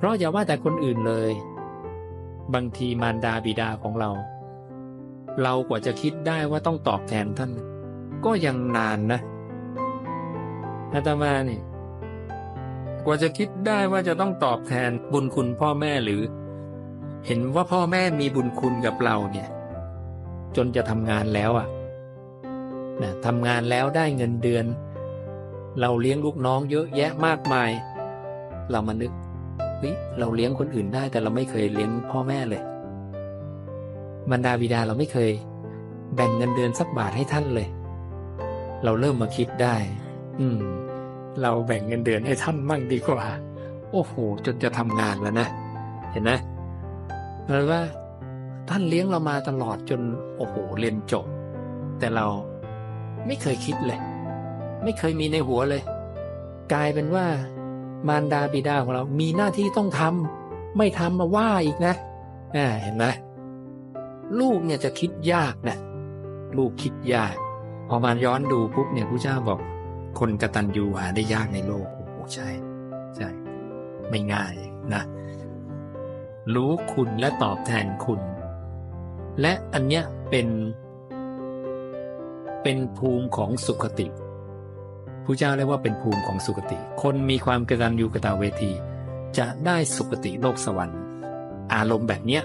เพราะอย่าว่าแต่คนอื่นเลย บางทีมารดาบิดาของเรา เรากว่าจะคิดได้ว่าต้องตอบแทนท่าน ก็ยังนานนะอาตมาเนี่ยกว่าจะคิดได้ว่าจะต้องตอบแทนบุญคุณพ่อแม่หรือ เห็นว่าพ่อแม่มีบุญคุณกับเราเนี่ย จนจะทำงานแล้วอะ่ะนะทำงานแล้วได้เงินเดือน เราเลี้ยงลูกน้องเยอะแยะมากมาย เรามานึก เฮ้ยเราเลี้ยงคนอื่นได้ แต่เราไม่เคยเลี้ยงพ่อแม่เลยบรรดาบิดาเราไม่เคย แบ่งเงินเดือนสักบาทให้ท่านเลย เราเริ่มมาคิดได้ อืม เราแบ่งเงินเดือนให้ท่านมั่งดีกว่า โอ้โหจนจะทำงานแล้วนะเห็นไหมแปลว่าท่านเลี้ยงเรามาตลอดจนโอ้โหเรียนจบ แต่เราไม่เคยคิดเลย ไม่เคยมีในหัวเลย กลายเป็นว่า มารดาบิดาของเรามีหน้าที่ต้องทำไม่ทำมาว่าอีกนะอ่าเห็นไหมลูกเนี่ยจะคิดยากนะลูกคิดยาก พอมาย้อนดูปุ๊บเนี่ยพระเจ้าบอก คนกตัญญูหาได้ยากในโลกโอ้โหใช่ใช่ไม่ง่ายนะ รู้คุณและตอบแทนคุณ และอันเนี้ยเป็น เป็นภูมิของสุขติ ผู้เจ้าเรียกว่าเป็นภูมิของสุขติ คนมีความกระตันยูกระตาเวที จะได้สุขติโลกสวรรค์ อารมณ์แบบเนี้ย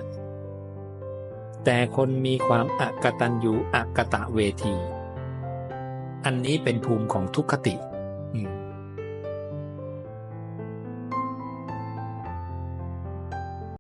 แต่คนมีความอกตันยูอกตะเวที อันนี้เป็นภูมิของทุกขติ